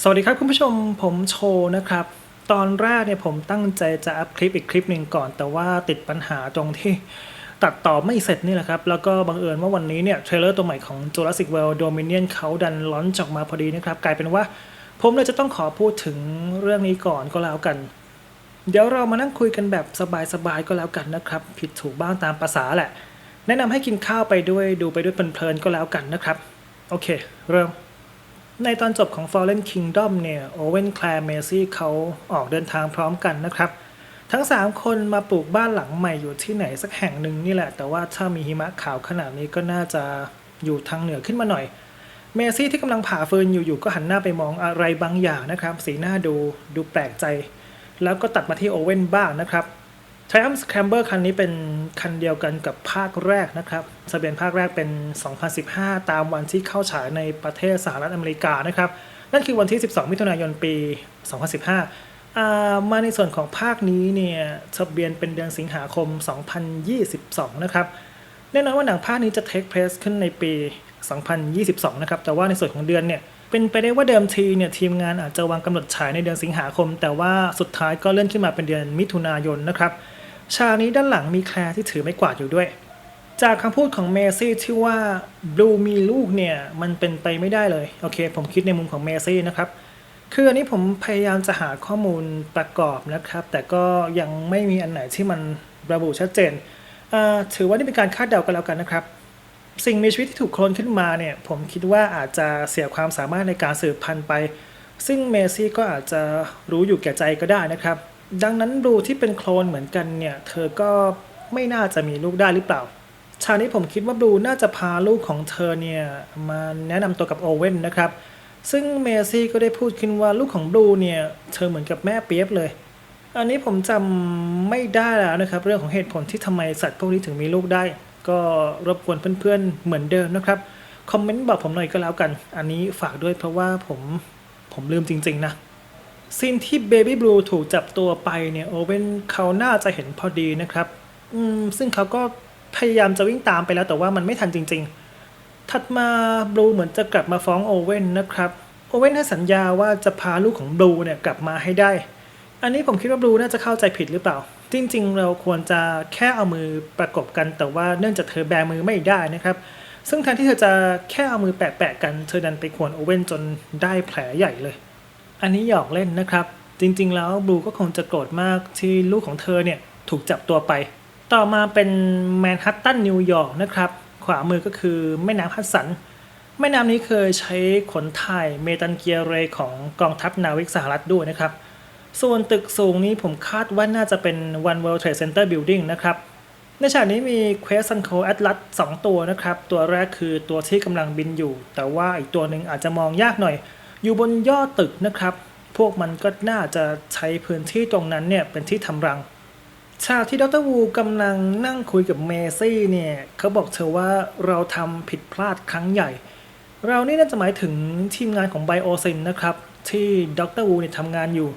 สวัสดีครับคุณผู้ชมผมโชว์นะครับ ตอนแรกเนี่ยผมตั้งใจจะอัพคลิปอีกคลิปหนึ่งก่อน แต่ว่าติดปัญหาตรงที่ตัดต่อไม่เสร็จนี่แหละครับ แล้วก็บังเอิญว่าวันนี้เนี่ยเทรลเลอร์ตัวใหม่ของ Jurassic World Dominion เขาดันล้อนออกมาพอดีนะครับ กลายเป็นว่าผมเลยจะต้องขอพูดถึงเรื่องนี้ก่อนก็แล้วกัน เดี๋ยวเรามานั่งคุยกันแบบสบายๆก็แล้วกันนะครับ ผิดถูกบ้างตามภาษาแหละ แนะนำให้กินข้าวไปด้วยดูไปด้วยเพลินๆก็แล้วกันนะครับ โอเค เริ่ม ในตอนจบของ Fallen Kingdom เนี่ยโอเวนแคลร์เมซี่เขาออกเดินทางพร้อมกันนะครับ ทั้ง 3 คนมาปลูกบ้านหลังใหม่อยู่ที่ไหนสักแห่งหนึ่งนี่แหละ แต่ว่าถ้ามีหิมะขาวขนาดนี้ก็น่าจะอยู่ทางเหนือขึ้นมาหน่อย เมซี่ที่กำลังผ่าฟืนอยู่ๆก็หันหน้าไปมองอะไรบางอย่างนะครับ สีหน้าดูดูแปลกใจ แล้วก็ตัดมาที่โอเว่นบ้างนะครับ Triumph Scrambler คันนี้เป็นคันเดียวกันกับภาคแรกนะครับทะเบียนภาคแรกเป็น 2015 ตามวันที่เข้าฉายในประเทศสหรัฐอเมริกานะครับ นั่นคือวันที่ 12 มิถุนายนปี 2015 มาในส่วนของภาคนี้เนี่ยทะเบียนเป็นเดือนสิงหาคม 2022 นะครับ แน่นอนว่าหนังภาคนี้จะ take place ขึ้นในปี 2022 นะครับ แต่ว่าในส่วนของเดือนเนี่ยเป็นไปได้ว่าเดิมทีเนี่ยทีมงานอาจจะวางกำหนดฉายในเดือนสิงหาคม แต่ว่าสุดท้ายก็เลื่อนขึ้นมาเป็นเดือนมิถุนายนนะครับ ฉากนี้ด้านหลังมีแคลร์ที่ถือไม้กวาดอยู่ด้วย จากคำพูดของเมซี่ที่ว่าบลูมีลูกเนี่ย มันเป็นไปไม่ได้เลย โอเค ผมคิดในมุมของเมซี่นะครับ คืออันนี้ผมพยายามจะหาข้อมูลประกอบนะครับ แต่ก็ยังไม่มีอันไหนที่มันระบุชัดเจน ถือว่านี่เป็นการคาดเดากันแล้วกันนะครับ สิ่งมีชีวิตที่ถูกโคลนขึ้นมาเนี่ย ผมคิดว่าอาจจะเสียความสามารถในการสืบพันธุ์ไป ซึ่งเมซี่ก็อาจจะรู้อยู่แก่ใจก็ได้นะครับ ดังนั้นดูที่เป็นโคลนเหมือนกันเนี่ยเธอก็ไม่น่าจะมีลูกได้หรือเปล่า ชานี้ผมคิดว่าบลูน่าจะพาลูกของเธอเนี่ยมาแนะนำตัวกับโอเว่นนะครับ ซึ่งเมซี่ก็ได้พูดขึ้นว่าลูกของบลูเนี่ยเธอเหมือนกับแม่เปียบเลย อันนี้ผมจำไม่ได้แล้วนะครับ เรื่องของเหตุผลที่ทำไมสัตว์พวกนี้ถึงมีลูกได้ ก็รบกวนเพื่อนๆเหมือนเดิมนะครับ คอมเมนต์บอกผมหน่อยก็แล้วกัน อันนี้ฝากด้วยเพราะว่าผมผมลืมจริง ๆ นะ ซีนที่เบบี้บลูถูกจับตัวไปเนี่ยโอเว่นเขาน่าจะเห็นพอดีนะครับ อืมซึ่งเขาก็พยายามจะวิ่งตามไปแล้วแต่ว่ามันไม่ทันจริง ๆ ถัดมาบลูเหมือนจะกลับมาฟ้องโอเว่นนะครับ โอเว่นให้สัญญาว่าจะพาลูกของบลูเนี่ยกลับมาให้ได้ อันนี้ผมคิดว่าบลูน่าจะเข้าใจผิดหรือเปล่า จริง ๆ เราควรจะแค่เอามือประกบกัน แต่ว่าเนื่องจากเธอแบมือไม่ได้นะครับ ซึ่งแทนที่เธอจะแค่เอามือแปะๆกัน เธอดันไปขวนโอเว่นจนได้แผลใหญ่เลย อันนี้หยอกเล่นนะครับ จริงๆ แล้วบลูก็คงจะโกรธมากที่ลูกของเธอเนี่ยถูกจับตัวไป ต่อมาเป็นแมนฮัตตันนิวยอร์กนะครับ ขวามือก็คือแม่น้ำฮัดสัน แม่น้ำนี้เคยใช้ขนถ่ายเมตันเกียเรของกองทัพนาวิกสหรัฐด้วยนะครับ ส่วนตึกสูงนี้ผมคาดว่าน่าจะเป็น One World Trade Center Building นะครับในฉากนี้มี Quest and Co Atlas 2ตัวนะครับ ตัวแรกคือตัวที่กำลังบินอยู่ แต่ว่าอีกตัวหนึ่งอาจจะมองยากหน่อย อยู่บนยอดตึกนะครับ พวกมันก็น่าจะใช้พื้นที่ตรงนั้นเนี่ยเป็นที่ทำรัง ฉากที่ดรวูกำลังนั่งคุยกับเมซี่เนี่ยเขาบอกเธอว่าเราทำผิดพลาดครั้งใหญ่ เรานี่น่าจะหมายถึงทีมงานของไบโอซินนะครับ ที่ดรวูเนี่ยทำงานอยู่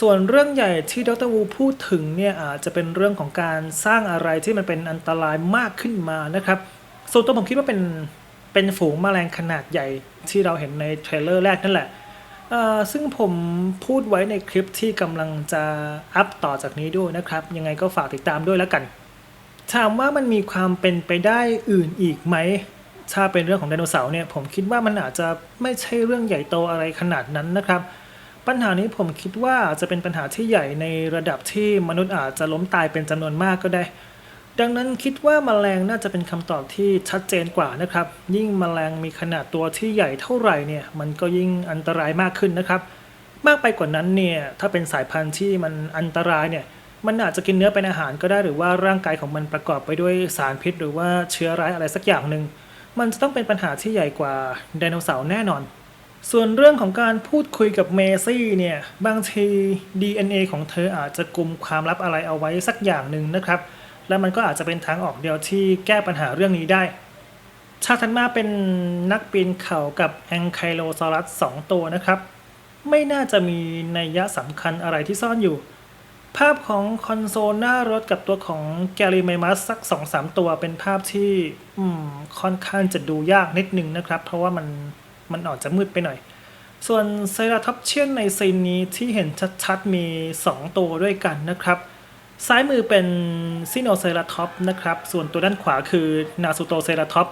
ส่วนเรื่องใหญ่ที่ดรวูพูดถึงเนี่ยอาจจะเป็นเรื่องของการสร้างอะไรที่มันเป็นอันตรายมากขึ้นมานะครับ ส่วนตัวผมคิดว่าเป็น เป็นฝูงแมลงขนาดใหญ่ที่เราเห็นในเทรลเลอร์แรกนั่นแหละ ซึ่งผมพูดไว้ในคลิปที่กำลังจะอัพต่อจากนี้ด้วยนะครับ ยังไงก็ฝากติดตามด้วยแล้วกัน ถามว่ามันมีความเป็นไปได้อื่นอีกไหม ถ้าเป็นเรื่องของไดโนเสาร์เนี่ย ผมคิดว่ามันอาจจะไม่ใช่เรื่องใหญ่โตอะไรขนาดนั้นนะครับ ปัญหานี้ผมคิดว่าจจะเป็นปัญหาที่ใหญ่ในระดับที่มนุษย์อาจจะล้มตายเป็นจำนวนมากก็ได้ ดังนั้นคิดว่าแมลงน่าจะเป็นคำตอบที่ชัดเจนกว่านะครับ ยิ่งแมลงมีขนาดตัวที่ใหญ่เท่าไหร่เนี่ย มันก็ยิ่งอันตรายมากขึ้นนะครับ มากไปกว่านั้นเนี่ย ถ้าเป็นสายพันธุ์ที่มันอันตรายเนี่ย มันอาจจะกินเนื้อเป็นอาหารก็ได้หรือว่าร่างกายของมันประกอบไปด้วยสารพิษ หรือว่าเชื้อร้ายอะไรสักอย่างหนึ่ง มันจะต้องเป็นปัญหาที่ใหญ่กว่าไดโนเสาร์แน่นอน ส่วนเรื่องของการพูดคุยกับเมซี่เนี่ย บางที DNA ของเธออาจจะกลุ่มความลับอะไรเอาไว้สักอย่างหนึ่งนะครับ และมันก็อาจจะเป็นทางออกเดียวที่แก้ปัญหาเรื่องนี้ได้ฉากถัดมาเป็นนักปีนเขากับแองไคโลซอรัสสองตัวนะครับ ไม่น่าจะมีนัยยะสำคัญอะไรที่ซ่อนอยู่ ภาพของคอนโซลหน้ารถกับตัวของแกลิเมมัสสักสองสามตัวเป็นภาพที่ค่อนข้างจะดูยากนิดนึงนะครับ เพราะว่ามันมันออกจะมืดไปหน่อยส่วนไซราท็อปเชียนในซีนนี้ที่เห็นชัดๆมี 2 ตัวด้วยกันนะครับ ซ้ายมือเป็นซิโนไซราท็อปนะครับ ส่วนตัวด้านขวาคือนาซูโตไซราท็อป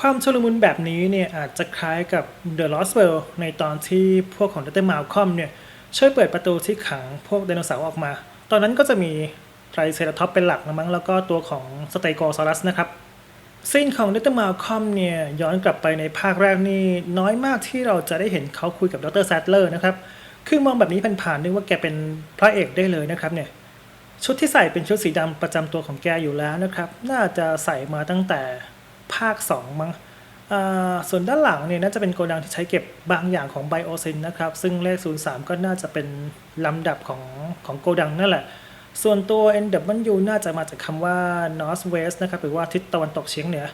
ความชุลมุนแบบนี้เนี่ยอาจจะคล้ายกับ The Lost World ในตอนที่พวกของดัตเตอร์มาลคอมเนี่ยช่วยเปิดประตูที่ขังพวกไดโนเสาร์ออกมา ตอนนั้นก็จะมีไทรเซราท็อปเป็นหลักนะมั้งแล้วก็ตัวของสเตโกซอรัสนะครับซีนของดรมาลคอมเนี่ยย้อนกลับไปในภาคแรกนี่น้อยมากที่เราจะได้เห็นเขาคุยกับดรแซดเลอร์นะครับ คือมองแบบนี้ผ่านๆนึกว่าแกเป็นพระเอกได้เลยนะครับเนี่ย ชุดที่ใส่เป็นชุดสีดำประจำตัวของแกอยู่แล้วนะครับ น่าจะใส่มาตั้งแต่ภาค 2 มั้งส่วนด้านหลังเนี่ยน่าจะเป็นโกดังที่ใช้เก็บบางอย่างของไบโอซินนะครับ ซึ่งเลข 03 ก็น่าจะเป็นลำดับของของโกดังนั่นแหละ ส่วนตัว NW น่าจะมาจากคำว่า North West นะครับหรือว่าทิศตะวันตกเฉียงเหนือ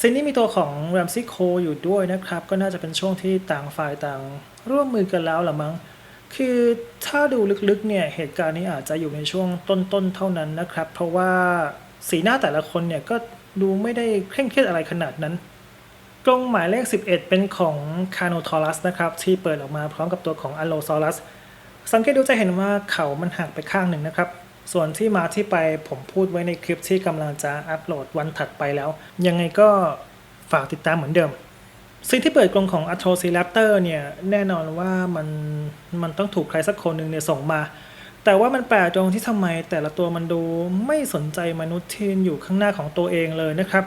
ซีนนี้มีตัวของ Ramsey c o อยู่ด้วยนะครับ ก็น่าจะเป็นช่วงที่ต่างฝ่ายต่างร่วมมือกันแล้วละมั้ง คือถ้าดูลึกๆเนี่ยเหตุการณ์นี้อาจจะอยู่ในช่วงต้นๆเท่านั้นนะครับ เพราะว่าสีหน้าแต่ละคนเนี่ยก็ดูไม่ได้เคร่งเครียดอะไรขนาดนั้น กรงหมายเลข 11 เป็นของคาโนทอรัสนะครับ ที่เปิดออกมาพร้อมกับตัวของอัลโลซอรัสสังเกตดูจะเห็นว่าเขามันหักไปข้างหนึ่งนะครับ ส่วนที่มาที่ไปผมพูดไว้ในคลิปที่กำลังจะอัปโหลดวันถัดไปแล้ว ยังไงก็ฝากติดตามเหมือนเดิม สิ่งที่เปิดกรงของ a t r o c i r a p t o r เนี่ยแน่นอนว่ามันมันต้องถูกใครสักคนหนึ่งเนี่ยส่งมา แต่ว่ามันแปลกตรงที่ทำไมแต่ละตัวมันดูไม่สนใจมนุษย์ที่อยู่ข้างหน้าของตัวเองเลยนะครับ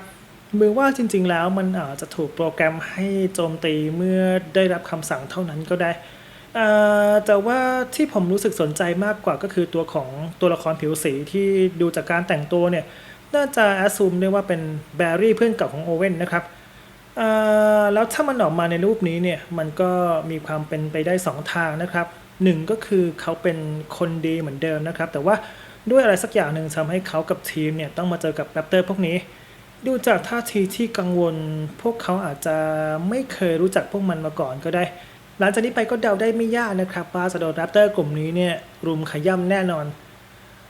มือว่าจริง ๆ แล้วมันอาจจะถูกโปรแกรมให้โจมตีเมื่อได้รับคำสั่งเท่านั้นก็ได้แต่ว่าที่ผมรู้สึกสนใจมากกว่าก็คือตัวของตัวละครผิวสีที่ดูจากการแต่งตัวเนี่ยน่าจะแอสซูมได้ว่าเป็นแบร์รี่เพื่อนเก่าของโอเว่นนะครับเแล้วถ้ามันออกมาในรูปนี้เนี่ยมันก็มีความเป็นไปได้ 2 ทางนะครับหนึ่งก็คือเขาเป็นคนดีเหมือนเดิมนะครับ แต่ว่าด้วยอะไรสักอย่างหนึ่งทำให้เขากับทีมเนี่ยต้องมาเจอกับแรปเตอร์พวกนี้ ดูจากท่าทีที่กังวล พวกเขาอาจจะไม่เคยรู้จักพวกมันมาก่อนก็ได้ หลังจากนี้ไปก็เดาได้ไม่ยากนะครับว่าจะโดแรปเตอร์กลุ่มนี้เนี่ยรุมขย่ำแน่นอน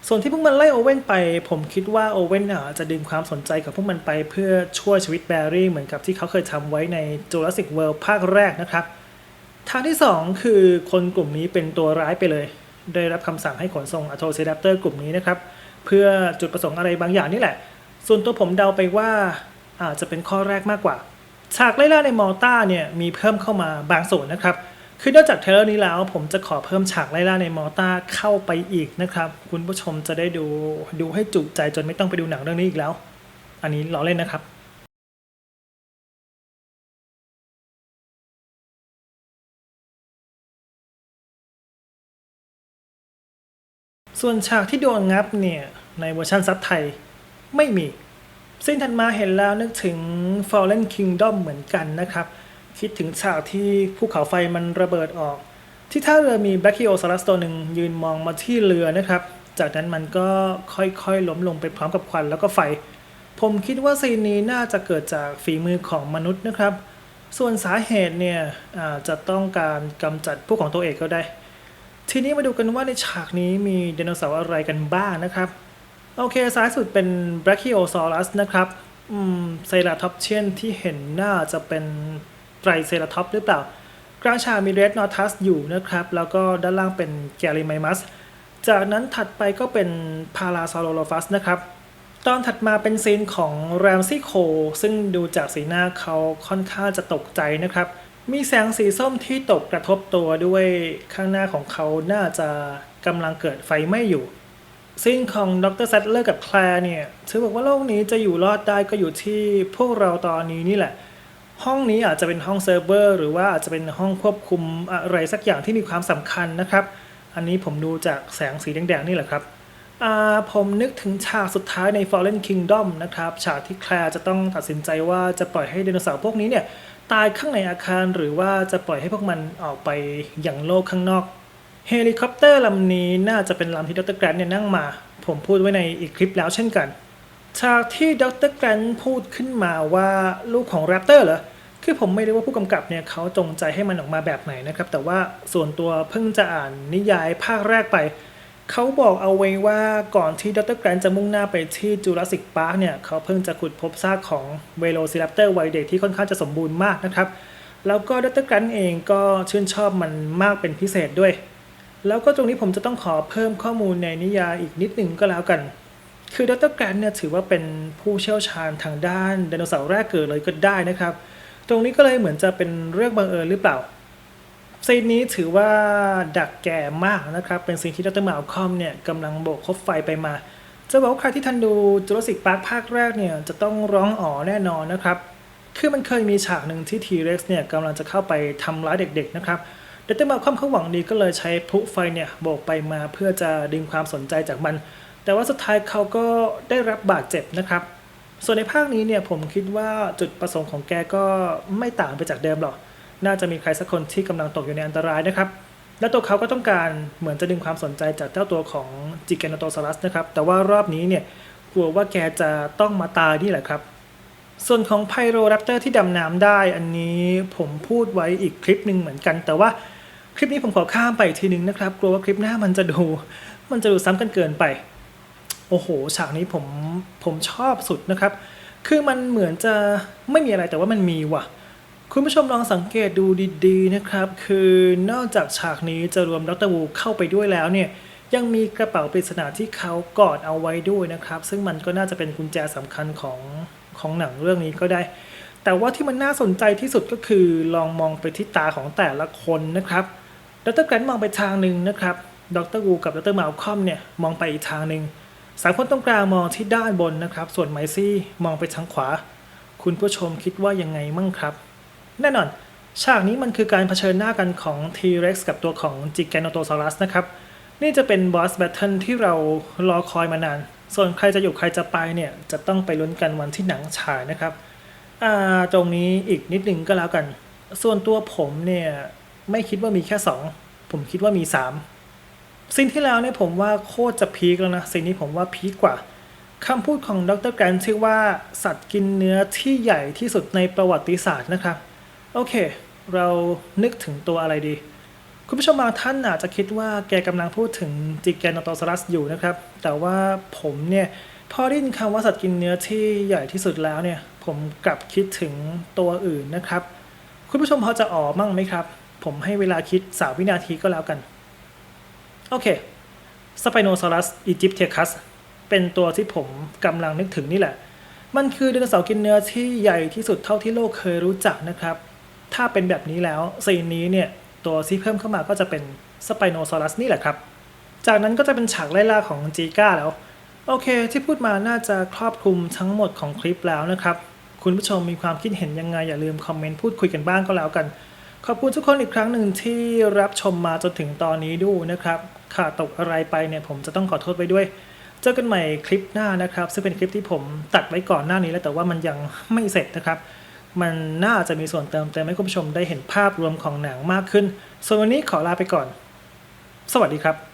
ส่วนที่พวกมันไล่โอเว่นไป ผมคิดว่าโอเว่นอาจจะดึงความสนใจกับพวกมันไปเพื่อช่วยชีวิตแบร์รี่ เหมือนกับที่เขาเคยทำไว้ใน Jurassic World ภาคแรกนะครับ ทางที่ 2 คือคนกลุ่มนี้เป็นตัวร้ายไปเลย ได้รับคำสั่งให้ขนส่งอ t โ o ซ r a p t o r กลุ่มนี้นะครับ เพื่อจุดประสงค์อะไรบางอย่างนี่แหละ ส่วนตัวผมเดาไปว่าอาจจะเป็นข้อแรกมากกว่า ฉากไล่ล่าในมอลตาเนี่ยมีเพิ่มเข้ามาบางส่วนนะครับ คือนอกจากเทเลอร์นี้แล้วผมจะขอเพิ่มฉากไล่ล่าในมอลตาเข้าไปอีกนะครับ คุณผู้ชมจะได้ดูดูให้จุใจจนไม่ต้องไปดูหนังเรื่องนี้อีกแล้ว อันนี้ล้อเล่นนะครับส่วนฉากที่โดนงับเนี่ย ในเวอร์ชันซับไทยไม่มี ซึ่งทันมาเห็นแล้วนึกถึง Fallen Kingdom เหมือนกันนะครับ คิดถึงฉากที่ภูเขาไฟมันระเบิดออก ที่ท่าเรือมี Brachiosaurus ตัวหนึ่งยืนมองมาที่เรือนะครับ จากนั้นมันก็ค่อยๆล้มลงไปพร้อมกับควันแล้วก็ไฟ ผมคิดว่าซีนนี้น่าจะเกิดจากฝีมือของมนุษย์นะครับ ส่วนสาเหตุเนี่ยอาจจะต้องการกำจัดพวกของตัวเอกก็ได้ ทีนี้มาดูกันว่าในฉากนี้มีไดโนเสาร์อะไรกันบ้างนะครับโอเคซ้ายสุดเป็น Brachiosaurus นะครับอืมไซราท็อปเชียนที่เห็นน่าจะเป็น รเซราท็อปหรือเปล่ากลางฉากมีเรดนอทัสอยู่นะครับ แล้วก็ด้านล่างเป็นแกลิไมมัส จากนั้นถัดไปก็เป็นพาราซาโลโลฟัสนะครับ ตอนถัดมาเป็นซีนของแรมซี่โคซึ่งดูจากสีหน้าเขาค่อนข้างจะตกใจนะครับ มีแสงสีส้มที่ตกกระทบตัวด้วยข้างหน้าของเขาน่าจะกำลังเกิดไฟไหม้อยู่ซีนของดรแซตเลอร์กับแคลร์เนี่ยถือบอกว่าโลกนี้จะอยู่รอดได้ก็อยู่ที่พวกเราตอนนี้นี่แหละ ห้องนี้อาจจะเป็นห้องเซิร์ฟเวอร์หรือว่าอาจจะเป็นห้องควบคุมอะไรสักอย่างที่มีความสำคัญนะครับ อันนี้ผมดูจากแสงสีแดงๆนี่แหละครับผมนึกถึงฉากสุดท้ายใน Fallen Kingdom นะครับ ฉากที่แคลร์จะต้องตัดสินใจว่าจะปล่อยให้ไดโนเสาร์พวกนี้เนี่ยตายข้างในอาคารหรือว่าจะปล่อยให้พวกมันออกไปอย่างโลกข้างนอก เฮลิคอปเตอร์ลำนี้น่าจะเป็นลำที่ดรแกรนท์เนี่ยนั่งมา ผมพูดไว้ในอีกคลิปแล้วเช่นกัน ฉากที่ดรแกรนท์พูดขึ้นมาว่าลูกของแรปเตอร์เหรอ คือผมไม่รู้ว่าผู้กำกับเนี่ยเขาจงใจให้มันออกมาแบบไหนนะครับ แต่ว่าส่วนตัวเพิ่งจะอ่านนิยายภาคแรกไป เขาบอกเอาไว้ว่าก่อนที่ดรแกรนท์จะมุ่งหน้าไปที่จูราสสิกพาร์คเนี่ย เขาเพิ่งจะขุดพบซากของเวโรซิรัปเตอร์วัยเด็กที่ค่อนข้างจะสมบูรณ์มากนะครับ แล้วก็ดรแกันเองก็ชื่นชอบมันมากเป็นพิเศษด้วย แล้วก็ตรงนี้ผมจะต้องขอเพิ่มข้อมูลในนิยายอีกนิดหนึ่งก็แล้วกัน คือดรแกรนเนี่ยถือว่าเป็นผู้เชี่ยวชาญทางด้านไดโนเสาร์แรกเกิดเลยก็ได้นะครับ ตรงนี้ก็เลยเหมือนจะเป็นเรื่องบังเอิญหรือเปล่าซีนนี้ถือว่าดักแก่มากนะครับ เป็นซีนที่ดรมาลคอมเนี่ยกำลังโบกคบไฟไปมา จะบอกว่าใครที่ทันดูจูราสสิกพาร์คภาคแรกเนี่ยจะต้องร้องอ๋อแน่นอนนะครับ คือมันเคยมีฉากหนึ่งที่ทีเร็กซ์เนี่ยกำลังจะเข้าไปทำร้ายเด็กๆนะครับดรมาลคอมเขาหวังดีก็เลยใช้พลุไฟเนี่ยโบกไปมาเพื่อจะดึงความสนใจจากมัน แต่ว่าสุดท้ายเขาก็ได้รับบาดเจ็บนะครับ ส่วนในภาคนี้เนี่ยผมคิดว่าจุดประสงค์ของแกก็ไม่ต่างไปจากเดิมหรอก น่าจะมีใครสักคนที่กำลังตกอยู่ในอันตรายนะครับ และตัวเขาก็ต้องการเหมือนจะดึงความสนใจจากเจ้าตัวของจิเกนโตซารัสนะครับ แต่ว่ารอบนี้เนี่ยกลัวว่าแกจะต้องมาตายนี่แหละครับ ส่วนของไพโรแรปเตอร์ที่ดำน้ำได้อันนี้ผมพูดไว้อีกคลิปหนึ่งเหมือนกัน แต่ว่าคลิปนี้ผมขอข้ามไปอีกทีหนึงนะครับ กลัวว่าคลิปหน้ามันจะดู มันจะดูซ้ำกันเกินไป โอ้โหฉากนี้ผมผมชอบสุดนะครับ คือมันเหมือนจะไม่มีอะไรแต่ว่ามันมีว่ะ คุณผู้ชมลองสังเกตดูดีๆนะครับ คือนอกจากฉากนี้จะรวมดรวูเข้าไปด้วยแล้วเนี่ยยังมีกระเป๋าปริศนาที่เขากอดเอาไว้ด้วยนะครับ ซึ่งมันก็น่าจะเป็นกุญแจสำคัญของของหนังเรื่องนี้ก็ได้ แต่ว่าที่มันน่าสนใจที่สุดก็คือลองมองไปที่ตาของแต่ละคนนะครับดรแกรนท์มองไปทางหนึ่งนะครับดรวูกับดรมาลคอมเนี่ยมองไปอีกทางหนึ่ง สามคนตรงกลางมองที่ด้านบนนะครับ ส่วนไมซี่มองไปทางขวา คุณผู้ชมคิดว่ายังไงมั่งครับ แน่นอน ฉากนี้มันคือการเผชิญหน้ากันของ T-Rex กับตัวของ Giganotosaurus นะครับ นี่จะเป็นบอสแบทเทิลที่เรารอคอยมานาน ส่วนใครจะอยู่ใครจะไปเนี่ย จะต้องไปลุ้นกันวันที่หนังฉายนะครับ อ่า ตรงนี้อีกนิดนึงก็แล้วกัน ส่วนตัวผมเนี่ยไม่คิดว่ามีแค่ 2 ผมคิดว่ามี 3 สิ่งที่แล้วเนี่ยผมว่าโคตรจะพีคแล้วนะสิ่งนี้ผมว่าพีคกว่าคำพูดของดรแกรนชื่อว่าสัตว์กินเนื้อที่ใหญ่ที่สุดในประวัติศาสตร์นะครับ โอเค เรานึกถึงตัวอะไรดี คุณผู้ชมบางท่านอาจจะคิดว่าแกกำลังพูดถึงจิแกนโตซารัสอยู่นะครับ แต่ว่าผมเนี่ยพอได้ยินคำว่าสัตว์กินเนื้อที่ใหญ่ที่สุดแล้วเนี่ย ผมกลับคิดถึงตัวอื่นนะครับ คุณผู้ชมพอจะอ๋อมั่งไหมครับ ผมให้เวลาคิด 3 วินาทีก็แล้วกัน โอเคสไปโนซอรัสอียิปเทียคัสเป็นตัวที่ผมกำลังนึกถึงนี่แหละ มันคือไดโนเสาร์กินเนื้อที่ใหญ่ที่สุดเท่าที่โลกเคยรู้จักนะครับ ถ้าเป็นแบบนี้แล้วซีนนี้เนี่ยตัวที่เพิ่มเข้ามาก็จะเป็นสไปโนซอรัสนี่แหละครับ จากนั้นก็จะเป็นฉากไล่ล่าของจีก้าแล้ว โอเค ที่พูดมาน่าจะครอบคลุมทั้งหมดของคลิปแล้วนะครับ คุณผู้ชมมีความคิดเห็นยังไงอย่าลืมคอมเมนต์พูดคุยกันบ้างก็แล้วกันขอบคุณทุกคนอีกครั้งหนึ่งที่รับชมมาจนถึงตอนนี้ดูนะครับ ขาดตกอะไรไปเนี่ยผมจะต้องขอโทษไว้ด้วย เจอกันใหม่คลิปหน้านะครับ ซึ่งเป็นคลิปที่ผมตัดไว้ก่อนหน้านี้แล้วแต่ว่ามันยังไม่เสร็จนะครับ มันน่าจะมีส่วนเติมเต็มให้คุณผู้ชมได้เห็นภาพรวมของหนังมากขึ้น ส่วนวันนี้ขอลาไปก่อน สวัสดีครับ